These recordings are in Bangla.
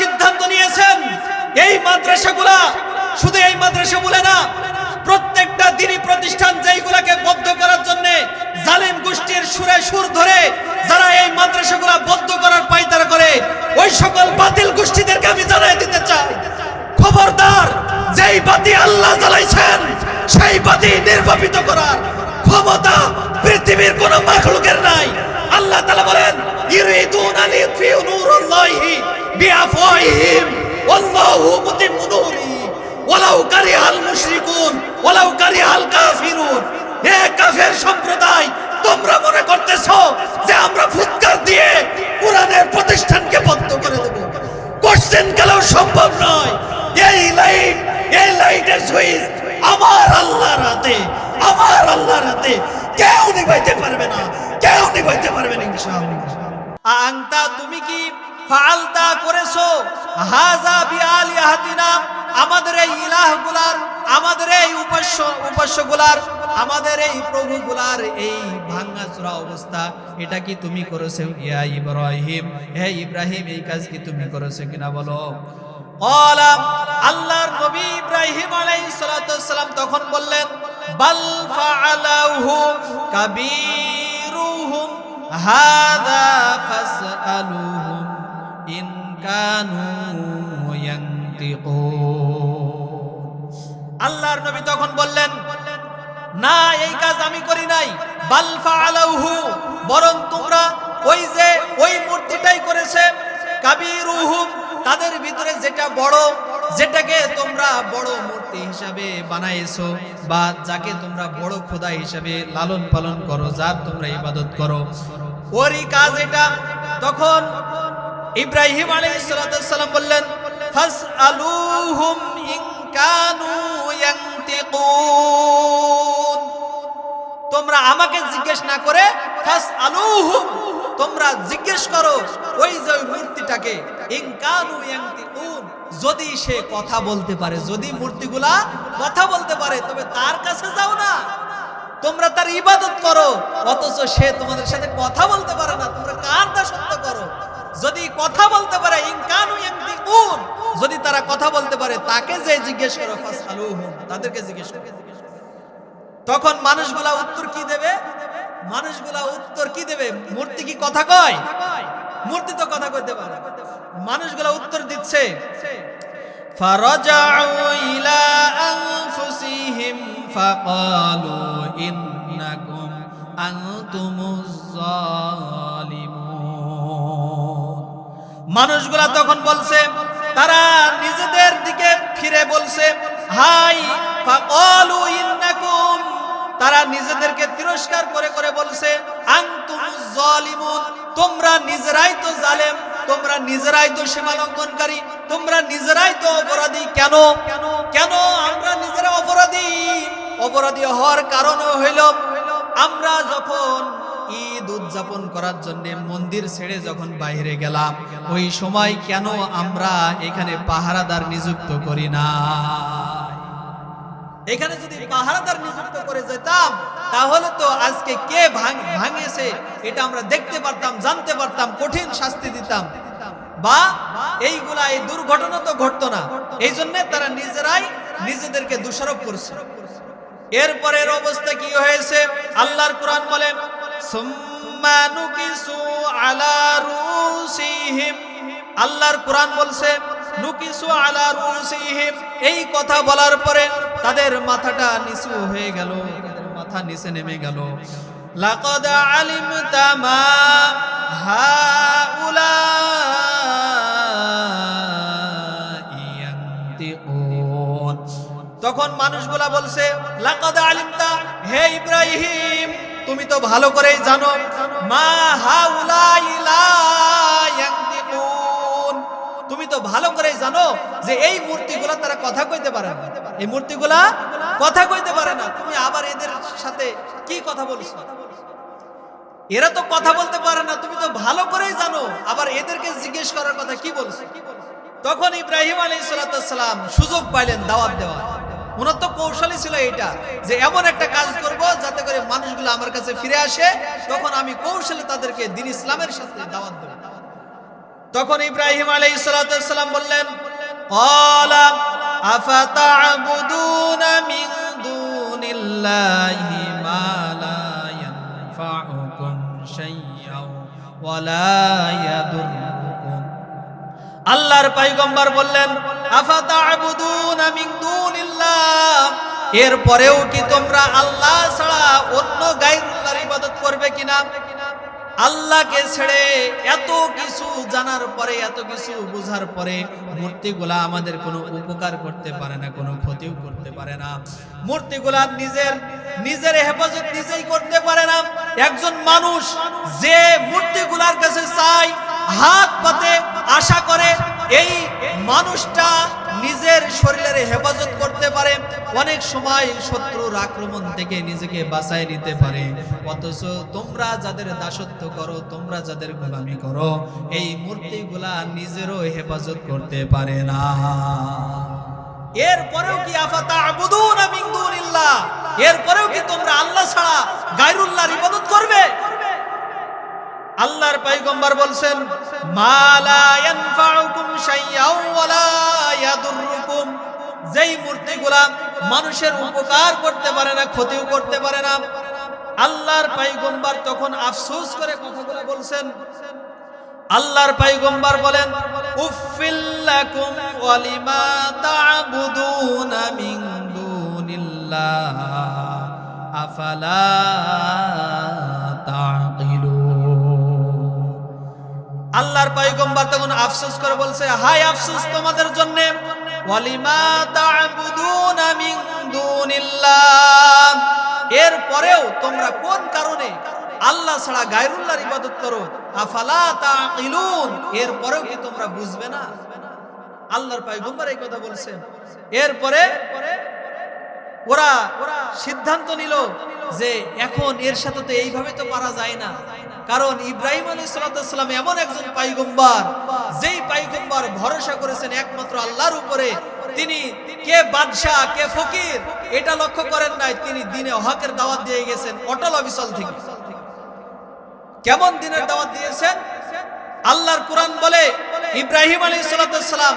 সিদ্ধান্ত নিয়েছেন। এই মাদ্রাসাগুলা শুধু এই মাদ্রাসা বলে না, প্রত্যেকটা দিনই প্রতিষ্ঠান যেইগুলাকে বদ্ধ করার জন্য জালিম গোষ্ঠীর সুরে সুর ধরে যারা এই মাদ্রাসাগুলা বদ্ধ করার পাইতারা করে, ওই সকল বাতিল গোষ্ঠীদেরকে আমি জানাই দিতে চাই। খবরদার, যেই বাতি আল্লাহ জ্বালাইছেন, সেই বাতি নির্বাপিত করার ক্ষমতা পৃথিবীর কোন মাখলুকের নাই। আল্লাহ তাআলা বলেন ইরিদুন আন ইউতফিউ বিআফওয়াহিহিম ওয়াল্লাহু মুতিম্মু নূরিহি ওয়ালাউ কারিহাল মুশরিকুন ওয়ালাউ কারিহাল কাফিরুন হে কাফের সম্প্রদায়, তোমরা মনে করতেছো যে আমরা ফুৎকার দিয়ে কোরআনের প্রতিষ্ঠানকে বন্ধ করে দেব? কোশ্চেন কালেও সম্ভব নয়। এই লাইট এই লাইটের সুইচ আমার আল্লাহর হাতে, আমার আল্লাহর হাতে। কেউ নিভাইতে পারবে না। কেউ নিভাইতে পারবে না, ইনশাআল্লাহ। আংতা, তুমি কি ফালতা করেছ। হাজা বিআলিহাতিনা আমাদের এই ইলাহগুলার, আমাদের এই উপাস্য, উপাস্যগুলার, আমাদের এই প্রভুগুলার এই ভাঙ্গাচোরা অবস্থা, এটা কি তুমি করেছ? ইয়া ইব্রাহিম, হে ইব্রাহিম, এই কাজ কি তুমি করেছ কিনা বলো? কলা আল্লাহর নবী ইব্রাহিম আলাইহিস সালাতু সালাম তখন বললেন, বাল ফাআলাহু কাবীরুহুম, হাদা ফাসআলুহুম। ইন কানু আল্লাহর নবী তখন বললেন, না, এই কাজ আমি করি নাই। বাল ফাআলাহু বরং তোমরা ওই যে ওই মূর্তিটাই করেছে, কাবিরুহুম, তাদের ভিতরে যেটা বড়, যেটাকে তোমরা বড় মূর্তি হিসাবে বানাইছো, বা যাকে তোমরা বড় খোদা হিসাবে লালন পালন করো, যার তোমরা ইবাদত করো। ওরই কাজ এটা। তখন ইব্রাহিম আলাইহিস সালাম বললেন, ফাসআলুহুম ইন কানু ইয়ান্তিকুন। তোমরা আমাকে জিজ্ঞেস না করে, ফাসআলুহুম, তোমরা জিজ্ঞেস করো, ওই যে ওই মূর্তিটাকে, ইন কানু যদি সে কথা বলতে পারে, যদি মূর্তিগুলা কথা বলতে পারে, তবে তার কাছে যাও না। তোমরা তার ইবাদত করো, অথচ সে তোমাদের সাথে কথা বলতে পারে না। তোমরা কার দাসত্ব করো? যদি কথা বলতে পারে যদি তারা কথা বলতে পারে, তাকে যে জিজ্ঞেস করো ফাসআলুহু তাদেরকে জিজ্ঞেস করো। তখন মানুষগুলা উত্তর কি দেবে? মানুষগুলা উত্তর কি দেবে? মূর্তি কি কথা কয়? মূর্তি তো কথা কইতে পারে। মানুষগুলা উত্তর দিচ্ছে, ফারাজাউ ফাকালু ইন্নাকুম আনতুমুজ মানুষগুলা তখন বলছে, তারা নিজেদের দিকে ফিরে বলছে, হাই তারা নিজেদেরকে তিরস্কার করে করে বলছে তোমরা নিজেরাই তো জালেম, তোমরা নিজেরাই তো সীমা লঙ্ঘনকারী তোমরা নিজেরাই তো অপরাধী। কেন? কেন আমরা নিজেরা অপরাধী? অপরাধী হওয়ার কারণ হইল, আমরা যখন ঈদ উদযাপন করার জন্য মন্দির ছেড়ে যখন বাইরে গেলাম, ওই সময় কেন আমরা এখানে পাহারাদার নিযুক্ত করি না এখানে যদি পাহারাদার নিযুক্ত করে যেতাম, তাহলে তো আজকে কে ভাঙ- ভাঙিয়েছে এটা আমরা দেখতে পারতাম, জানতে পারতাম, কঠিন শাস্তি দিতাম। বা এইগুলা, এই দুর্ঘটনা তো ঘটতো না। এই জন্য তারা নিজেরাই নিজেদেরকে দোষারোপ করছে। এরপরের অবস্থা কি হয়েছে? আল্লাহর কোরআন বলে আল্লাহর কোরআন বলছে, নুকিসু আলা রুসিহিম। এই কথা বলার পরে তাদের মাথাটা নিচু হয়ে গেল মাথা নিচে নেমে গেল। লাকাদ আলিমতা মা হাউলা তখন মানুষগুলা বলছে, লাকাদ আলিমতা, হে ইব্রাহিম তুমি তো ভালো করেই জানো, মা তুমি তো ভালো করেই জানো যে এই মূর্তিগুলা তারা কথা কইতে পারে না। এই মূর্তিগুলা কথা কইতে পারে না। তুমি আবার এদের সাথে কি কথা বলছো? এরা তো কথা বলতে পারে না। তুমি তো ভালো করেই জানো। আবার এদেরকে জিজ্ঞেস করার কথা কি বলছো? তখন ইব্রাহিম আলী সালাম সুযোগ পাইলেন দাওয়াত দেওয়া ওনার তো কৌশলই ছিল এটা যে এমন একটা কাজ করব যাতে করে মানুষগুলো আমার কাছে ফিরে আসে। তখন আমি কৌশলে তাদেরকে দিন ইসলামের সাথে দাওয়াত দেব। তখন ইব্রাহিম আলাইহিস সালাম বললেন মিন দুনিল্লাহি মা লা ইয়ানফা'ুকুম শাইয়্যাও ওয়া লা ইয়াদুররুকুম আল্লাহর পাইগম্বর বললেন এরপরেও কি তোমরা আল্লাহ ছাড়া অন্য গায়রুল্লাহর ইবাদত করবে কিনা আল্লাহকে ছেড়ে এত কিছু জানার পরে, এত কিছু বুঝার পরে মূর্তিগুলা আমাদের কোনো উপকার করতে পারে না, কোনো ক্ষতিও করতে পারে না। মূর্তিগুলা নিজের নিজের হেফাজত নিজেই করতে পারে না। একজন মানুষ যে মূর্তিগুলার কাছে চায়, হাত পাতে আশা করে, এই মানুষটা নিজের শরীরের হেফাজত করতে পারে। অনেক সময় শত্রুর আক্রমণ থেকে নিজেকে বাঁচায় নিতে পারে। অথচ তোমরা যাদের দাসত্ব করো, তোমরা যাদের গোলামি করো, এই মূর্তিগুলা নিজেরও হেফাজত করতে পারে না। এরপরেও কি আফাতা আবুদুনা মিন দুনিল্লাহ? এরপরেও কি তোমরা আল্লাহ ছাড়া গায়রুল্লাহর ইবাদত করবে? আল্লাহর পয়গম্বর বলছেন যেই মূর্তিগুলা মানুষের উপকার করতে পারে না, ক্ষতিও করতে পারে না। আল্লাহর পয়গম্বর তখন আফসোস করে কথাগুলো বলছেন। আল্লাহর পয়গম্বর বলেন আফালা আল্লাহর পয়গম্বর তখন আফসোস করে বলছে, হায় আফসোস তোমাদের জন্য। দুনিল্লাহ। এরপরেও তোমরা কোন কারণে আল্লাহ ছাড়া গায়রুল্লাহর ইবাদত করো? আফালা তাকিলুন। এরপরেও কি তোমরা বুঝবে না? আল্লাহর পয়গম্বর এই কথা বলছেন। এরপরে ওরা সিদ্ধান্ত নিল যে এখন এর সাথে তো এইভাবে তো পারা যায় না। কারণ ইব্রাহিম আলী সালাম এমন একজন পাইগম্বার, যেই পাইগম্বার ভরসা করেছেন একমাত্র আল্লাহর উপরে। তিনি কে বাদশাহ, কে ফকির, এটা লক্ষ্য করেন নাই। তিনি দিনে হকের দাওয়াত দিয়ে গেছেন অটল অবিচল থেকে। কেমন দিনের দাওয়াত দিয়েছেন? আল্লাহর কোরআন বলে, ইব্রাহিম আলী সালাম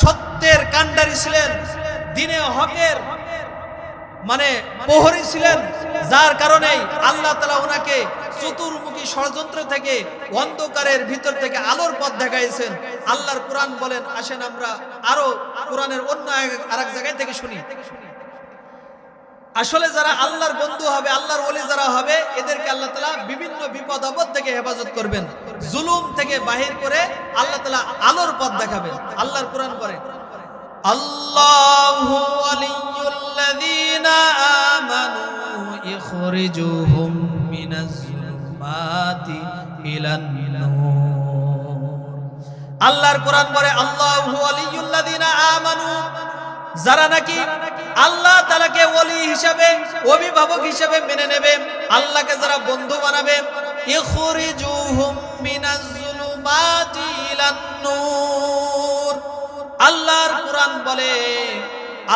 সত্যের কান্ডারি ছিলেন। দিনে হকের মানে প্রহরী ছিলেন যার কারণে আল্লাহ তালা ওনাকে চতুর্মুখী ষড়যন্ত্র থেকে অন্ধকারের ভিতর থেকে আলোর পথ দেখাইছেন। আল্লাহর কোরআন বলেন, আসেন আমরা আরও কোরআনের অন্য আরেক জায়গায় থেকে শুনি। আসলে যারা আল্লাহর বন্ধু হবে, আল্লাহর ওলি যারা হবে, এদেরকে আল্লাহ তালা বিভিন্ন বিপদ আপদ থেকে হেফাজত করবেন। জুলুম থেকে বাহির করে আল্লাহ তালা আলোর পথ দেখাবেন। আল্লাহর কোরআন করে আল্লাহ ইখরিজুহুম মিনাজ যুলুমাতি ইলান নূর আল্লাহর কোরআন বলে, আল্লাহু ওয়ালিয়ুল্লাযীনা আমানু। যারা নাকি আল্লাহ তালাকে ওলি হিসাবে, অভিভাবক হিসাবে মেনে নেবে, আল্লাহকে যারা বন্ধু বানাবে, ইখরিজুহুম মিনাজ যুলুমাতি ইলান নূর। আল্লাহর কোরআন বলে,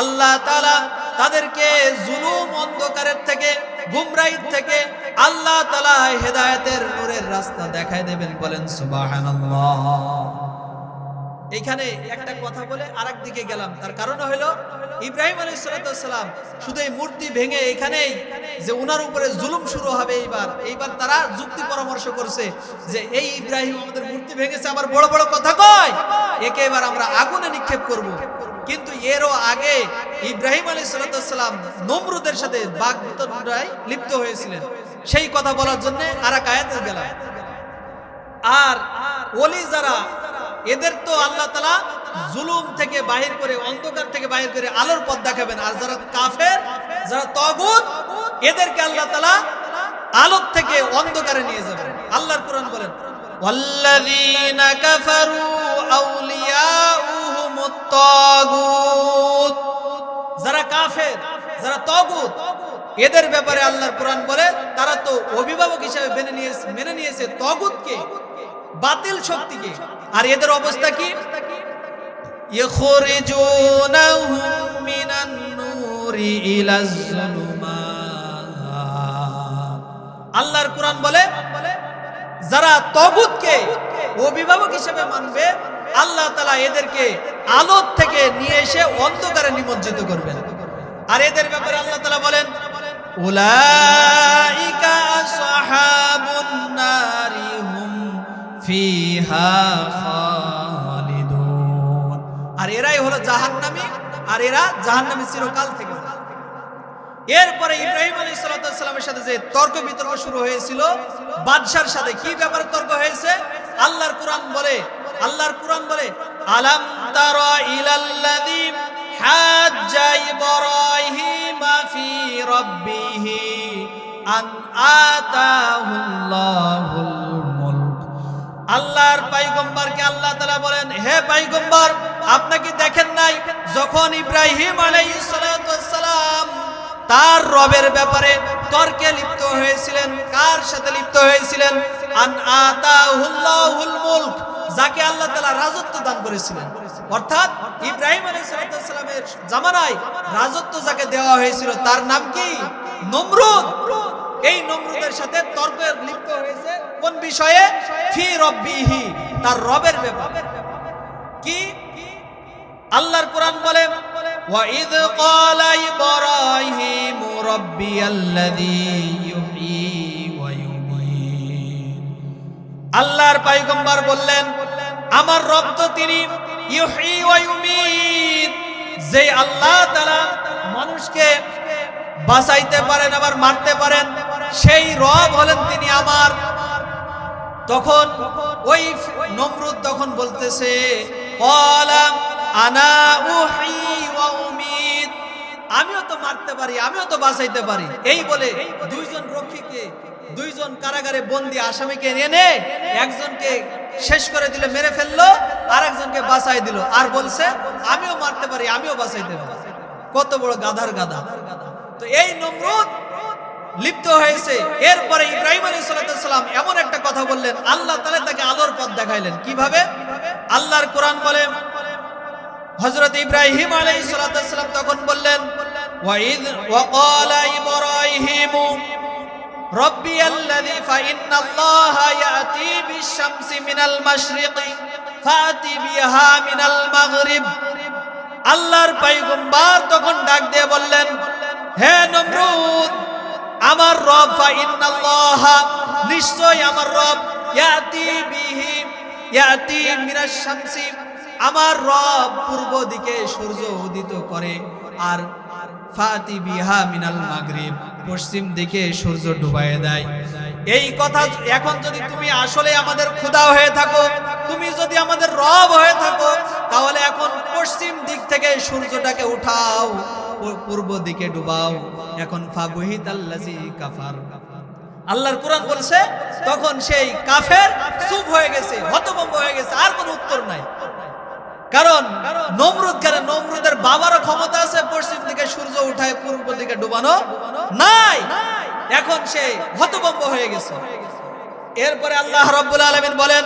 আল্লাহ তাআলা তাদেরকে জুলুম অন্ধকারের থেকে, গুমরাহির থেকে আল্লাহ তালা হেদায়তের নূরের রাস্তা দেখায় দেবেন, বলেন সুবহানাল্লাহ এখানে একটা কথা বলে আরেক দিকে গেলাম, তার কারণ হলো ইব্রাহিম আলী সালাম শুধু এই মূর্তি ভেঙে এখানেই যে উনার উপরে জুলুম শুরু হবে এইবার এইবার তারা যুক্তি পরামর্শ করছে যে এই ইব্রাহিম আমাদের মূর্তি ভেঙেছে, আবার বড় বড় কথা কয়, একে এবার আমরা আগুনে নিক্ষেপ করব। কিন্তু এরও আগে ইব্রাহিম আলী সালাম নমরুদের সাথে বাঘ লিপ্ত হয়েছিলেন সেই কথা বলার জন্য আর এক আয়াতে গেলাম আর ওলি যারা এদের তো আল্লাহ তালা জুলুম থেকে বাহির করে অন্ধকার থেকে বাহির করে আলোর পথ দেখাবেন আর যারা কাফের যারা তগুত এদেরকে আল্লাহ তালা আলোর থেকে অন্ধকারে নিয়ে যাবেন আল্লাহর কোরআন বলেন والذين كفروا أولياؤهم الطاغوت যারা কাফের, যারা তগুত, এদের ব্যাপারে আল্লাহর কোরআন বলে, তারা তো অভিভাবক মেনে নিয়েছে মেনে নিয়েছে তগুতকে, বাতিল শক্তিকে। আর এদের অবস্থা কি? আল্লাহর কোরআন বলে, যারা তগুতকে অভিভাবক হিসেবে মানবে, আল্লাহ তালা এদেরকে আলোর থেকে নিয়ে এসে অন্ধকারে নিমজ্জিত করবেন। আর এদের ব্যাপারে আল্লাহ তালা বলেন আর এরাই হলো জাহান্নামী, আর এরা জাহান্নামী চিরকাল থেকে এরপরে ইব্রাহিম আলী সালামের সাথে যে তর্ক বিতর্ক শুরু হয়েছিল, বাদশার সাথে কি ব্যাপারে তর্ক হয়েছে, আল্লাহর কোরআন বলে আল্লাহর কোরআন বলে, আলাম তারা ইলাল্লাযী হাজ্জা ইব্রাহিম ফি রাব্বিহি আন আতাহুল্লাহুল মুলক। আল্লাহর পাইগম্বরকে আল্লাহ তাআলা বলেন, হে পাইগম্বর, আপনি কি দেখেন নাই যখন ইব্রাহিম আলাইহিস সালাম তার রবের ব্যাপারে তর্কে লিপ্ত হয়েছিলেন? কার সাথে লিপ্ত হয়েছিলেন? আন আতাহুল্লাহুল মুলক। যাকে আল্লাহ তাআলা রাজত্ব দান করেছিলেন অর্থাৎ ইব্রাহিম আলাইহিস সালামের জামানায় রাজত্ব যাকে দেওয়া হয়েছিল তার নাম কি নমরুদ এই নমরুদের সাথে তর্কে লিপ্ত হয়েছে কোন বিষয়ে ফি রব্বিহি তার রবের ব্যাপারে কি আল্লাহর কোরআন বলে وَإِذْ قَالَ إِبْرَاهِيمُ رَبِّيَ الَّذِي আল্লাহর পয়গম্বর বললেন, আমার রব তো তিনি যে আল্লাহ তাআলা মানুষকে বাঁচাইতে পারেন, আবার মারতে পারেন, সেই রব হলেন তিনি আমার। তখন ওই নমরুদ তখন বলতেছে আনা আমিও তো মারতে পারি, আমিও তো বাঁচাইতে পারি। এই বলে দুইজন রক্ষীকে দুইজন কারাগারে বন্দি আসামিকে এনে একজনকে শেষ করে দিলে মেরে ফেলল আর একজনকে বাঁচাই দিল। আর বলছে, আমিও মারতে পারি, আমিও বাঁচাইতে পারি কত বড় গাধার গাধা। তো এই নমরুদ লিপ্ত হয়েছে। এরপরে ইব্রাহিম আলী সালাম এমন একটা কথা বললেন। আল্লাহ তালে তাকে আলোর পথ দেখাইলেন। কীভাবে? আল্লাহর কোরআন বলে হজরত ইব্রাহিম আলী সালাম তখন বললেন রব্বি আল্লাযী ফাইন্না আল্লাহ ইয়াতি বিশ-শামসি মিনাল মাশরিকি ফাতি বিহা মিনাল মাগরিব। আল্লাহর পয়গম্বর তখন ডাক দিয়ে বললেন, হে নমরুদ, আমার রব ফাইন্নাল্লাহ নিশ্চয় আমার রব ইয়াতি বিহি, ইয়াতি মিনাশ শামসি আমার রব পূর্ব দিকে সূর্য উদিত করে, আর ফাতি বিহা মিনাল মাগরিব। পশ্চিম দিকে সূর্য ডুবাইয়ে দেয়। এই কথা এখন যদি তুমি আসলে আমাদের ক্ষুধা হয়ে থাকো, তুমি যদি আমাদের রব হয়ে থাকো, তাহলে এখন পশ্চিম দিক থেকে সূর্যটাকে উঠাও পূর্ব দিকে ডুবাও। এখন ফাগুহিত আল্লাজি কাফার। আল্লাহর কোরআন বলছে, তখন সেই কাফের চুপ হয়ে গেছে, হতভম্ব হয়ে গেছে, আর কোনো উত্তর নাই। কারণ নমরুদ কেন? নমরুদের বাবারও ক্ষমতা আছে, পশ্চিম দিকে সূর্য উঠায়, পূর্ব দিকে ডুবানো নাই। এখন সে হতভম্ব হয়ে গেছে। এরপরে আল্লাহ রব্বুল আলামিন বলেন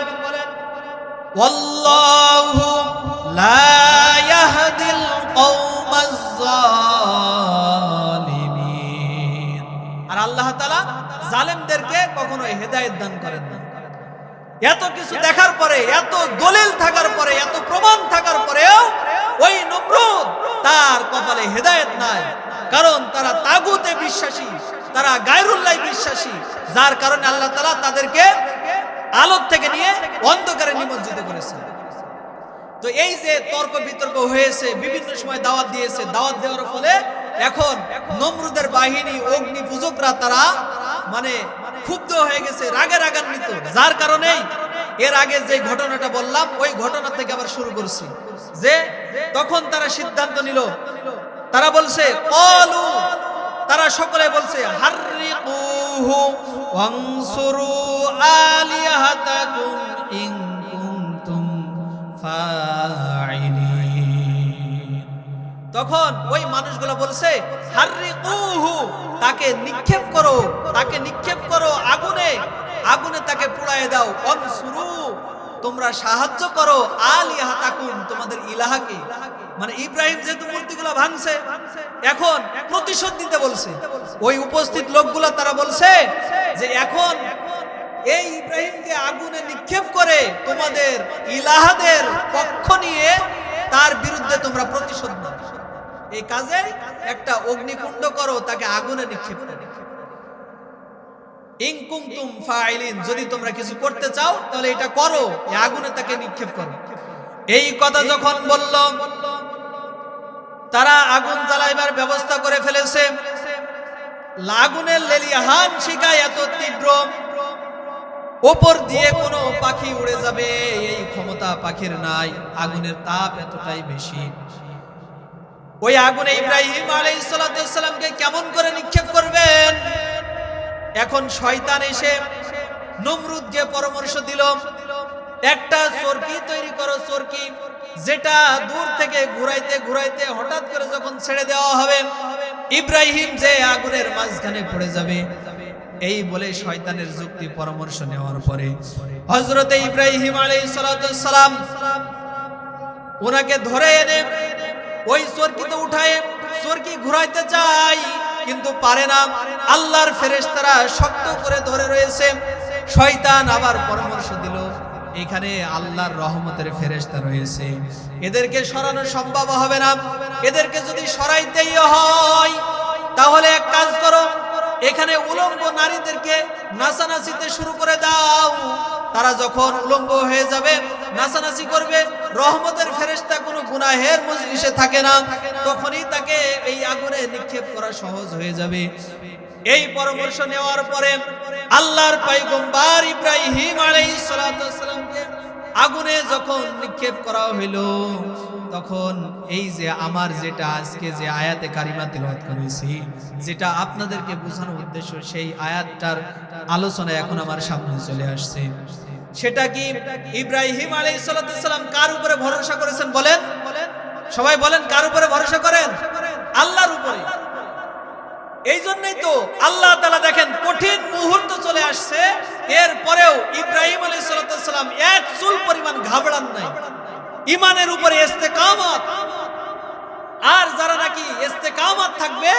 আর আল্লাহ জালেমদেরকে কখনো হেদায়েত দান করেন না। এত কিছু দেখার পরে, এত দলিল থাকার পরে, এত প্রমাণ থাকার পরেও ওই নমরুদ তার কপালে হেদায়েত নাই। কারণ তারা তাগুতে বিশ্বাসী, তারা গায়রুল্লাহ বিশ্বাসী, যার কারণে আল্লাহ তালা তাদেরকে আলোর থেকে নিয়ে অন্ধকারে নিমজ্জিত করেছে তো এই যে তর্ক বিতর্ক হয়েছে, বিভিন্ন সময় দাওয়াত দিয়েছে, দাওয়াত দেওয়ার ফলে এখন নমরুদের বাহিনী অগ্নি পূজকরা তারা মানে ক্ষুব্ধ হয়ে গেছে, রাগে রাগান্বিত। যার কারণে এর আগে যে ঘটনাটা বললাম, ওই ঘটনা থেকে আবার শুরু করছি। যে তখন তারা সিদ্ধান্ত নিল, তারা বলছে তারা সকলে বলছে হারি তখন ওই মানুষগুলো বলছে তাকে নিক্ষেপ করো, তাকে নিক্ষেপ করো আগুনে আগুনে তাকে পুড়ায় দাও শুরু তোমরা সাহায্য করো, আলিহাতাকুম, তোমাদের ইলাহাকে। মানে ইব্রাহিম যেহেতু মূর্তিগুলো ভাঙছে, এখন প্রতিশোধ নিতে বলছে। ওই উপস্থিত লোকগুলো তারা বলছে যে, এখন এই ইব্রাহিমকে আগুনে নিক্ষেপ করে তোমাদের ইলাহাদের পক্ষ নিয়ে তার বিরুদ্ধে তোমরা প্রতিশোধ নাও। এই কাজে একটা অগ্নিকুণ্ড করো, তাকে আগুনে নিক্ষেপ করে। ইনকুমতুম ফাইলিন, যদি তোমরা কিছু করতে চাও, তাহলে এটা করো আগুনে তাকে নিক্ষেপ করো। এই কথা যখন বলল, তারা আগুন জ্বালাইবার ব্যবস্থা করে ফেলেছে। লাগুনের লেলিহান শিকায় এত তীব্র, ওপর দিয়ে কোনো পাখি উড়ে যাবে, এই ক্ষমতা পাখির নাই, আগুনের তাপ এতটাই বেশি। ওই আগুনে ইব্রাহিম আলাইসালামকে কেমন করে নিক্ষেপ করবেন? এখন শয়তান এসে নমরুদকে পরামর্শ দিল, একটা চরকি তৈরি করো চরকি, যেটা দূর থেকে ঘুরাইতে ঘুরাইতে হঠাৎ করে যখন ছেড়ে দেওয়া হবে, ইব্রাহিম যে আগুনের মাঝখানে পড়ে যাবে। এই বলে শয়তানের যুক্তি পরামর্শ নেওয়ার পরে হজরতে ইব্রাহিম আলাইহিস সালাম ওনাকে ধরে এনে ওই চরকিতে উঠায় চরকি ঘুরাইতে চাই কিন্তু পারে না। আল্লাহর ফেরেশতারা শক্ত করে ধরে রয়েছে। শয়তান আবার পরামর্শ দিল, এখানে আল্লাহর রহমতের ফেরেশতা রয়েছে। এদেরকে সরানো সম্ভব হবে না। এদেরকে যদি সরাইতেই হয়, তাহলে এক কাজ করো, এখানে উলঙ্গ নারীদেরকে নাচানাচিতে শুরু করে দাও। তারা যখন উলঙ্গ হয়ে যাবে, নাচানাচি করবে রহমতের ফেরেশতা কোনো গুনাহের মজলিসে থাকে না, তখনই তাকে এই আগুনে নিক্ষেপ করা সহজ হয়ে যাবে। এই পরামর্শ নেওয়ার পরে আল্লাহর পাইগম্বার ইব্রাহিম আলাইহিস সালামকে আগুনে যখন নিক্ষেপ করা হইল, তখন এই যে আমার যেটা আজকে যে আয়াতে কারিমা তেলাওয়াত করেছি, যেটা আপনাদেরকে বোঝানোর উদ্দেশ্য, সেই আয়াতটার আলোচনা এখন আমার সামনে চলে আসছে। সেটা কি ইব্রাহিম আলাইহিস সালাম কার উপরে ভরসা করেছেন বলেন? সবাই বলেন, কার উপরে ভরসা করেন? আল্লাহর উপরে। এই জন্যই তো আল্লাহ তালা দেখেন কঠিন মুহূর্ত চলে আসছে, এর পরেও ইব্রাহিম আলী সালাম এক চুল পরিমাণ ঘাবড়ান নাই। ইমানের উপরে ইস্তেকামত। আর যারা নাকি ইস্তেকামত থাকবে,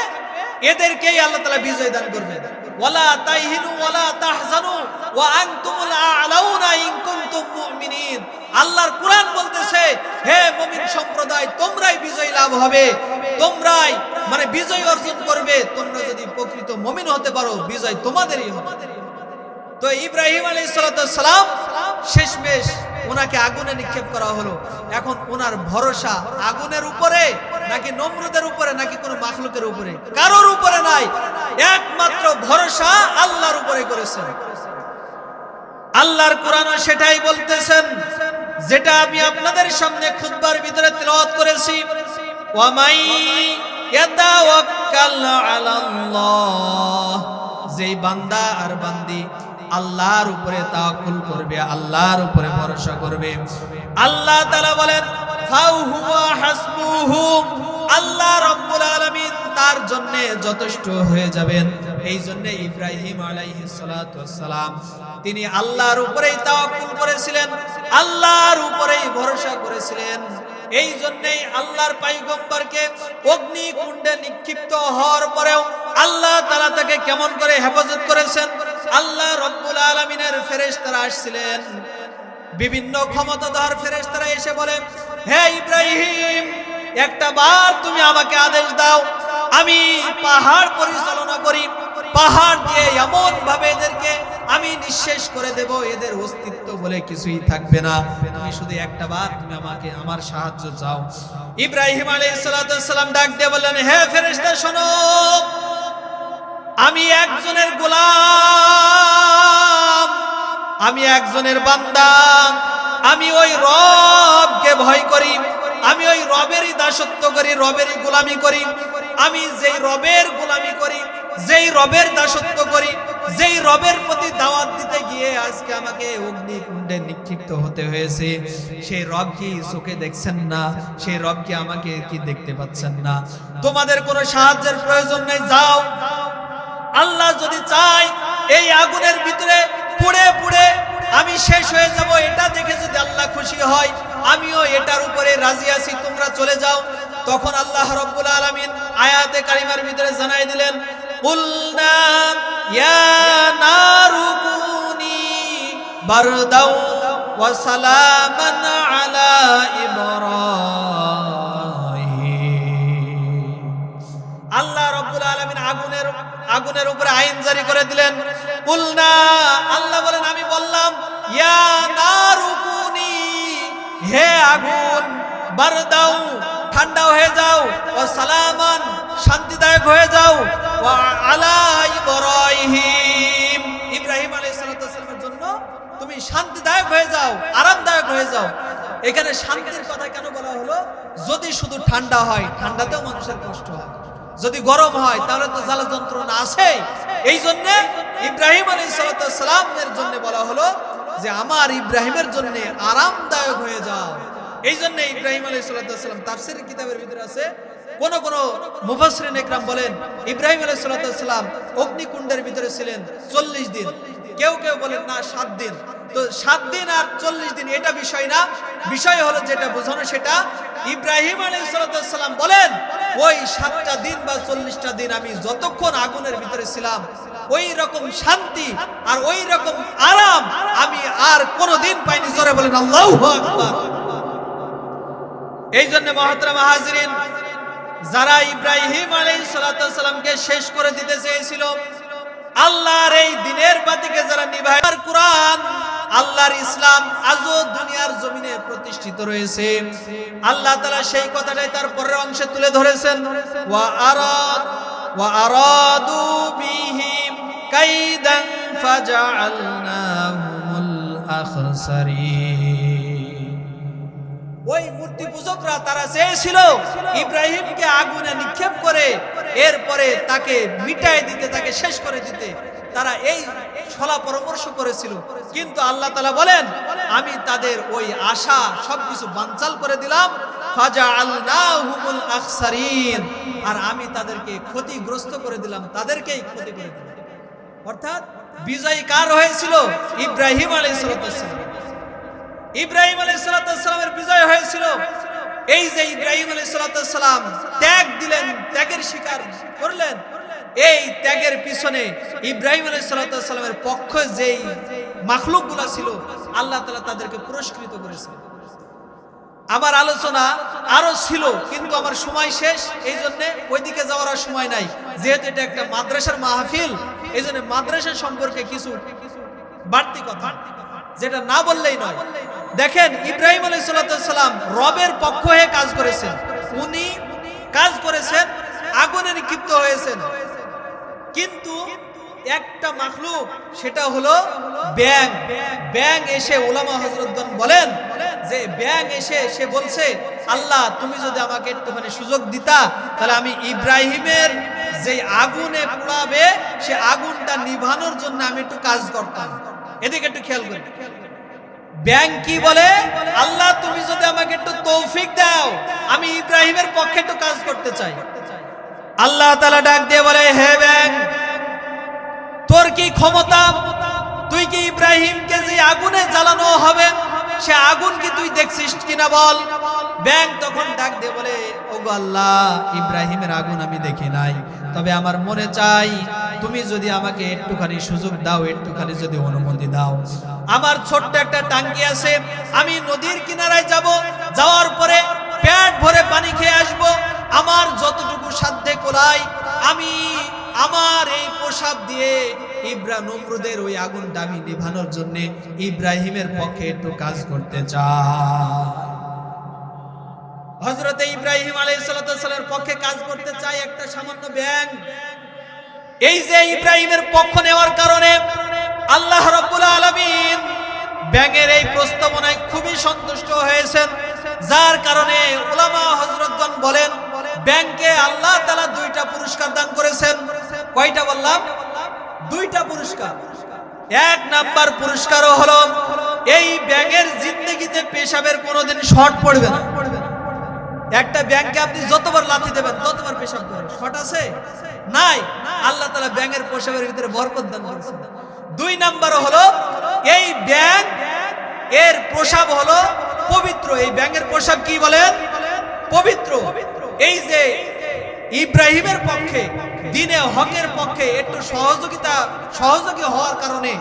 এদেরকেই আল্লাহ তালা বিজয় দান করবে। ওয়ালা তাইহিনু ওয়ালা তাহজানু, ওয়া আনতুমুল আ'লাউনা ইন কুনতুম মুমিনিন। আল্লাহর কোরআন বলতেছে, হে মুমিন সম্প্রদায়, তোমরাই বিজয় লাভ হবে। তোমরাই মানে বিজয় অর্জন করবে। তোমরা যদি প্রকৃত মুমিন হতে পারো, বিজয় তোমাদেরই হবে। তো ইব্রাহিম আলাইহিস সালাম শেষমেশ ওনাকে আগুনে নিক্ষেপ করা হলো। এখন ওনার ভরসা আগুনের উপরে নাকি নমরুদের উপরে নাকি কোনো মাখলুকের উপরে? কারোর উপরে নাই। একমাত্র ভরসা আল্লাহর উপরে করেছেন। আল্লাহর কোরআনও সেটাই বলতেছেন, যেটা আমি আপনাদের সামনে খুতবার ভিতরে তেলাওয়াত করেছি। ওয়ামাই ইয়াতাওয়াক্কাল আলাল্লাহ, যেই বান্দা আর বান্দি আল্লাহর উপরে তাওয়াক্কুল করবে, আল্লাহর উপরে ভরসা করবে। আল্লাহ তাআলা বলেন আল্লাহ রব্বুল আলামিন তার জন্য যথেষ্ট হয়ে যাবেন। এই জন্য ইব্রাহিম আলাইহিস সালাতু সালাম তিনি আল্লাহর উপরেই তাওয়াক্কুল করেছিলেন, আল্লাহর উপরেই ভরসা করেছিলেন। এই জন্যই আল্লাহর পাইগম্বরকে অগ্নি কুণ্ডে নিক্ষিপ্ত হওয়ার পরেও আল্লাহ তাআলা তাকে কেমন করে হেফাজত করেছেন? আল্লাহ রব্বুল আলামিনের ফেরেশতারা আসছিলেন। বিভিন্ন ক্ষমতাধর ফেরেশতারা এসে বলে, হে ইব্রাহিম, একটা বার তুমি আমাকে আদেশ দাও। আমি পাহাড় পরিচালনা করি। পাহাড় দিয়ে এমন ভাবে এদেরকে আমি নিঃশেষ করে দেব, এদের অস্তিত্ব বলে কিছুই থাকবে না। তুমি শুধু একটা বার তুমি আমাকে আমার সাহায্য চাও। ইব্রাহিম আলাইহিস সালাম ডাক দিয়ে বললেন, হে ফেরেশতা, শোনো, আমি একজনের গোলাম, আমি একজনের বান্দা, আমি ওই রবকে ভয় করি, আমি ওই রবেরই দাসত্ব করি, রবেরই গোলামি করি, আমি যেই রবের গোলামি করি, যেই রবের দাসত্ব করি যেই রবের প্রতি দাওয়াত দিতে গিয়ে আজকে আমাকে অগ্নিকুণ্ডে নিক্ষিপ্ত হতে হয়েছে। সেই রব কি চোখে দেখছেন না? সেই রব কি আমাকে কি দেখতে পাচ্ছেন না? তোমাদের কোনো সাহায্যের প্রয়োজন নেই, যাও। আল্লাহ যদি চায়, এই আগুনের ভিতরে পুড়ে পুড়ে আমি শেষ হয়ে যাব। এটা দেখে যদি আল্লাহ খুশি হয়, আমিও এটার উপরে রাজি আছি, তোমরা চলে যাও। তখন আল্লাহ রব্বুল আলামিন আয়াতে কারিমার ভিতরে জানাই দিলেন কুলনা নারু কুনি বারদাউ ওয়া সালামান আলা ইব্রাহিম আল্লাহ রব্বুল আলামিন আগুনের আগুনের উপরে আইন জারি করে দিলেন। কুলনা, আল্লাহ বলেন, আমি বললাম, ইয়া নারুকুনি, হে আগুন, বারদাউ ঠান্ডা হয়ে যাও, ও সালামান শান্তিদায়ক হয়ে যাও আলা ইব্রাহিম। ইব্রাহিম আলাইহিস সালামের জন্য তুমি শান্তিদায়ক হয়ে যাও, আরামদায়ক হয়ে যাও। এখানে শান্তির কথা কেন বলা হলো? যদি শুধু ঠান্ডা হয়, ঠান্ডাতেও মানুষের কষ্ট হয়। যদি গরম হয়, তাহলে তো জ্বালা যন্ত্রণা আছে। এই জন্য ইব্রাহিম আলী সালামের জন্য বলা হলো যে, আমার ইব্রাহিমের জন্য আরামদায়ক হয়ে যাও। এই জন্য ইব্রাহিম আলী সাল্লাম তাফসির কিতাবের ভিতরে আছে, কোন কোন মুফাসরিন একরাম বলেন, ইব্রাহিম আলী সাল্লাম অগ্নিকুণ্ডের ভিতরে ছিলেন চল্লিশ দিন। কেউ কেউ বলেন, না, সাত দিন। তো সাত দিন আর চল্লিশ দিন এটা বিষয় না। বিষয় হলো যেটা বোঝানো সেটা, ইব্রাহিম আলী সাল্লাম বলেন, ওই সাতটা দিন বা চল্লিশটা দিন আমি যতক্ষণ আগুনের ভিতরে ছিলাম, ওই রকম শান্তি আর ওই রকম আরাম আমি আর কোনোদিন পাইনি। জোরে বলেন, আল্লাহ এই জন্য মহাত্রা মাহাজরিন যারা ইব্রাহিম আলী সালামকে শেষ করে দিতে চেয়েছিল, আল্লাহর এই দিনের বাতিকে যারা নিভায় কোরআন, আল্লাহর ইসলাম আজও দুনিয়ার জমিনে প্রতিষ্ঠিত রয়েছে। আল্লাহ তালা সেই কথাটাই তার পরের অংশে তুলে ধরেছেন। কাইদান ফাজআলনাহুমুল আখসারিন। ওই মূর্তি পূজকরা তারা চেয়েছিল ইব্রাহিমকে আগুনে নিক্ষেপ করে, এরপরে তাকে মিটাই দিতে, তাকে শেষ করে দিতে। তারা এই ছলা পরামর্শ করেছিল। কিন্তু আল্লাহ তালা বলেন, আমি তাদের ওই আশা, সবকিছু বানচাল করে দিলাম। আর আমি তাদেরকে ক্ষতিগ্রস্ত করে দিলাম, তাদেরকেই ক্ষতি করে দিলাম। অর্থাৎ বিজয়ী কার হয়েছিল? ইব্রাহিম আলাইহিস সালাম ইব্রাহিম আলাইসালামের বিজয় হয়েছিল। এই যে ইব্রাহিম আলাইসালাম ত্যাগ দিলেন, ত্যাগের শিকার করলেন। এই ত্যাগের পিছনে ইব্রাহিম আলাইসালামের পক্ষ যেই মাখলুকগুলা ছিল, আল্লাহ তালা তাদেরকে পুরস্কৃত করেছেন। আমার আলোচনা আরও ছিল, কিন্তু আমার সময় শেষ এই জন্য ওইদিকে যাওয়ার আর সময় নাই। যেহেতু এটা একটা মাদ্রাসার মাহফিল এই জন্য মাদ্রাসা সম্পর্কে কিছু বাড়তি কথা, যেটা না বললেই নয়। দেখেন ইব্রাহিম আলাইসাল্লাম রবের পক্ষ হয়ে কাজ করেছেন। উনি কাজ করেছেন, আগুনে নিক্ষিপ্ত হয়েছেন। কিন্তু একটা মাখলুক, সেটা হলো ব্যাং ব্যাং এসে ওলামা হজরতগণ বলেন যে ব্যাং এসে, সে বলছে, আল্লাহ, তুমি যদি আমাকে একটুখানি সুযোগ দিতা, তাহলে আমি ইব্রাহিমের যে আগুনে পোড়াবে, সে আগুনটা নিভানোর জন্য আমি একটু কাজ করতাম। এদিকে একটু খেয়াল করি ব্যাংক কি বলে? আল্লাহ, তুমি যদি আমাকে একটু তৌফিক দাও, আমি ইব্রাহিমের পক্ষে একটু কাজ করতে চাই। আল্লাহ তালা ডাক দিয়ে বলে, হে ব্যাংক, তোর কি ক্ষমতা? তুই কি ইব্রাহিমকে যে আগুনে জ্বালানো হবে সে আগুন কি তুই দেখছিস কিনা বল? ব্যাংক তখন ডাক দিয়ে বলে ও আল্লাহ, ইব্রাহিমের আগুন আমি দেখি নাই। তবে আমার মনে চাই, তুমি যদি আমাকে একটুখানি সুযোগ দাও, একটুখানি যদি অনুমতি দাও। আমার ছোট্ট একটা টাঙ্কি আছে, আমি নদীর কিনারায় যাব। যাওয়ার পরে পেট ভরে পানি খেয়ে আসব। আমার যতটুকু সাধ্যে কোলাই আমি আমার এই প্রসাব দিয়ে ইব্রা নমরুদের ওই আগুনটা আমি নিভানোর জন্য ইব্রাহিমের পক্ষে একটু কাজ করতে চাই হজরতে ইব্রাহিম আলাইসালামের পক্ষে কাজ করতে চাই একটা সামান্য ব্যাং। এই যে ইব্রাহিমের পক্ষ নেওয়ার কারণে আল্লাহ রব্বুল আলমিন ব্যাঙের এই প্রস্তাবনায় খুবই সন্তুষ্ট হয়েছেন। যার কারণে ওলামা হজরতগণ বলেন, ব্যাংকে আল্লাহ তালা দুইটা পুরস্কার দান করেছেন। কয়টা বললাম? দুইটা পুরস্কার। এক নাম্বার পুরস্কারও হলো, এই ব্যাঙের জিন্দগিতে পেশাবের কোনোদিন শর্ট পড়বে না। একটা ব্যাংকে আপনি যতবার লাথি দেবেন, ততবার পেশাব করবেন শর্ট আছে? নাই? আল্লাহ তালা ব্যাঙের পেশাবের ভিতরে বরকত দান করেছেন। দুই নাম্বার হলো, এই ব্যাংক এর প্রসাব হলো পবিত্র। এই ব্যাঙের প্রসাব কি বলেন? পবিত্র। এই যে ইব্রাহিমের পক্ষে, দিনে হকের পক্ষে একটু সহযোগিতা, সহযোগী হওয়ার কারণে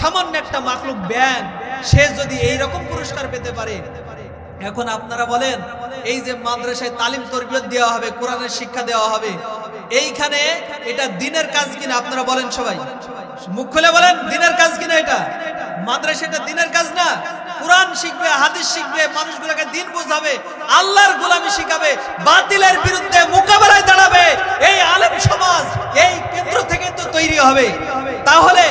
সামান্য একটা মাখলুক ব্যান সে যদি এই রকম পুরস্কার পেতে পারে, এখন আপনারা বলেন, এই যে মাদ্রাসায় তালিম তরবিয়ত দেওয়া হবে, কোরআনের শিক্ষা দেওয়া হবে, এইখানে এটা দিনের কাজ কিনা আপনারা বলেন সবাই। মুখ খুলে বলেন, দিনের কাজ কিনা এটা? মাদ্রাসা এটা দিনের কাজ না? কোরআন শিখবে, হাদিস শিখবে, মানুষগুলোকে দিন বোঝাবে, আল্লাহর গোলামি শিখাবে, বাতিলের বিরুদ্ধে মোকাবেলায় দাঁড়াবে। এই আলেম সমাজ এই কেন্দ্র থেকে তো তৈরি হবে। তাহলে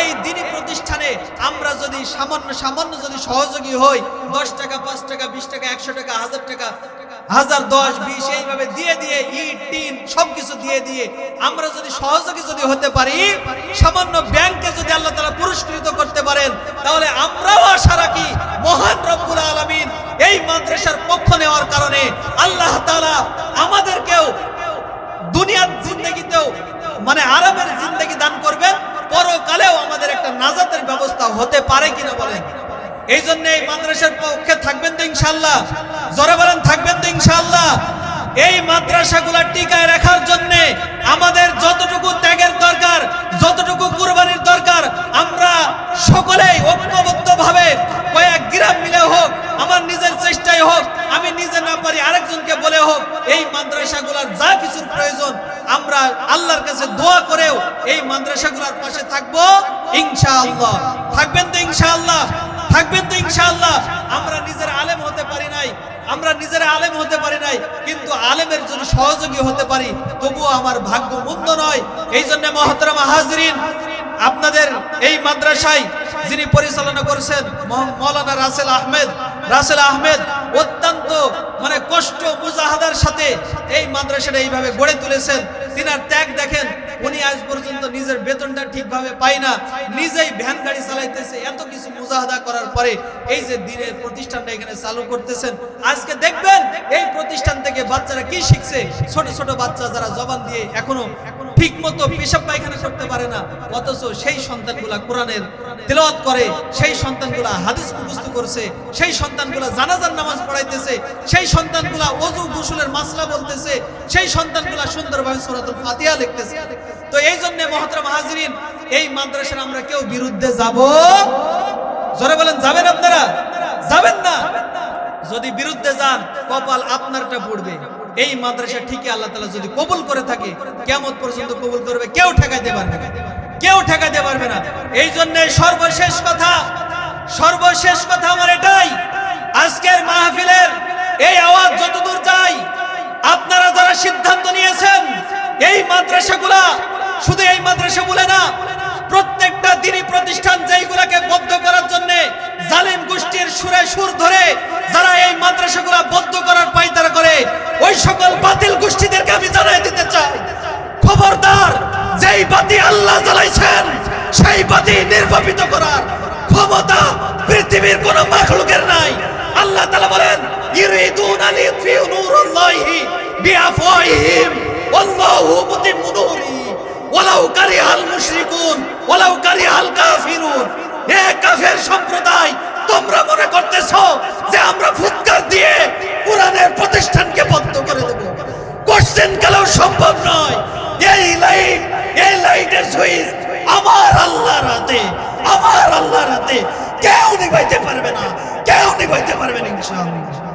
এই দিনী প্রতিষ্ঠানে আমরা যদি সামান্য সামান্য যদি সহযোগী হই, দশ টাকা, পাঁচ টাকা, বিশ টাকা, একশো টাকা, হাজার টাকা হাজার দশ, বিশ, এইভাবে দিয়ে দিয়ে ইট, টিন সবকিছু দিয়ে দিয়ে আমরা যদি সহযোগী যদি হতে পারি, সামান্য ব্যাংকে যদি আল্লাহ তালা পুরস্কৃত করতে পারেন, তাহলে আমরাও আশা রাখি মহান রব্বুল আলমিন এই মাদ্রাসার পক্ষ নেওয়ার কারণে আল্লাহ তালা আমাদেরকেও দুনিয়ার জিন্দগিতেও মানে আরামের জিন্দগি দান করবেন। পরকালেও আমাদের একটা নাজাতের ব্যবস্থা হতে পারে কিনা বলেন। এই জন্য এই মাদ্রাসার পক্ষে থাকবেন তো ইনশাল্লাহ জোরে বলেন, থাকবেন তো ইনশাল্লাহ এই মাদ্রাসাগুলার টিকায় রাখার জন্য আমাদের যতটুকু ত্যাগের দরকার যতটুকু কুরবানির দরকার আমরা সকলেই ঐক্যবদ্ধ ভাবে কয়েক গ্রাম মিলে হোক আমার নিজের চেষ্টাই হোক আমি নিজে না পারি আরেকজনকে বলে হোক এই মাদ্রাসাগুলার যা কিছুর প্রয়োজন আমরা আল্লাহর কাছে দোয়া করেও এই মাদ্রাসাগুলার পাশে থাকব ইনশাআল্লাহ থাকবেন তো ইনশাআল্লাহ থাকবেন তো ইনশাআল্লাহ আমরা নিজের আলেম হতে পারি নাই আমরা নিজের আলেম হতে পারি নাই কিন্তু আলেমের জন্য সহযোগী হতে পারি, তবুও আমার ভাগ্য মন্দ নয়। এই জন্য মহতরমা হাজরিন, আপনাদের এই মাদ্রাসায় যিনি পরিচালনা করছেন মৌলানা রাসেল আহমেদ রাসেল আহমেদ অত্যন্ত মানে কষ্ট মুজাহাদার সাথে এই মাদ্রাসাটা এইভাবে গড়ে তুলেছেন। তিনার ত্যাগ দেখেন, উনি আজ পর্যন্ত নিজের বেতনটা ঠিকভাবে পায় না। নিজেই ভ্যান গাড়ি চালাইতেছে, এত কিছু মুজাহাদা করার পরে এই যে দিনের প্রতিষ্ঠানটা এখানে চালু করতেছেন, আজকে দেখবেন এই প্রতিষ্ঠান থেকে বাচ্চারা কি শিখছে? ছোট ছোট বাচ্চা যারা জবান দিয়ে এখনও ঠিক মতো পেশাব পায়খানা করতে পারে না, অথচ সেই সন্তানগুলা কোরআনের তেলাওয়াত করে, সেই সন্তানগুলা হাদিস মুখস্থ করছে, সেই সন্তানগুলা জানাজার নামাজ পড়াইতেছে, সেই সন্তানগুলা অজু গোসলের মাসলা বলতেছে, সেই সন্তানগুলা সুন্দরভাবে সূরাতুল ফাতিহা লিখতেছে। তো এই জন্য মহতরম হাজিরিন, এই মাদ্রাসার আমরা কেউ বিরুদ্ধে যাব জোরে বলেন, যাবেন আপনারা? যাবেন না? যদি বিরুদ্ধে যান, কপাল আপনারটা পড়বে। এই মাদ্রাসা ঠিকই আল্লাহ তালা যদি কবুল করে থাকে কেমন পর্যন্ত কবুল করবে, কেউ ঠেকাইতে পারবে না। কেউ ঠেকাইতে পারবে না। এই জন্য সর্বশেষ কথা সর্বশেষ কথা আমার এটাই, আজকের মাহফিলের এই আওয়াজ যতদূর যায়, আপনারা যারা সিদ্ধান্ত নিয়েছেন, এই মাদ্রাসাগুলা, শুধু এই মাদ্রাসা বলে না প্রত্যেকটা দিনী প্রতিষ্ঠান যেইগুলাকে বদ্ধ করার জন্য জালিম গোষ্ঠীর সুরে সুর ধরে যারা এই মাদ্রাসাগুলা বদ্ধ করার পাইতারা করে, ওই সকল বাতিল গোষ্ঠীদেরকে আমি জানাই দিতে চাই। খবরদার, যেই বাতি আল্লাহ জ্বালাইছেন, সেই বাতি নির্বাপিত করার ক্ষমতা পৃথিবীর কোন মাখলুকের নাই। আল্লাহ তাআলা বলেন ইরিদুন আন ইউতফিউ নূরাল্লাহি বিআফওয়াহিহিম, ওয়াল্লাহু মুতিম্মু ওয়ালাউ কারিহাল মুশরিকুন। ওয়ালাউ কারিহাল কাফিরুন। হে কাফের সম্প্রদায়, তোমরা মনে করতেছো যে আমরা ফুৎকার দিয়ে কোরআনের প্রতিষ্ঠানকে বন্ধ করে দেব? কোশ্চেন কালেও সম্ভব নয়? এই লাইট এই লাইটের সুইচ আমার আল্লাহর হাতে, আমার আল্লাহর হাতে কেউ নিভাইতে পারবে না, কেউ নিভাইতে পারবে না, ইনশাআল্লাহ।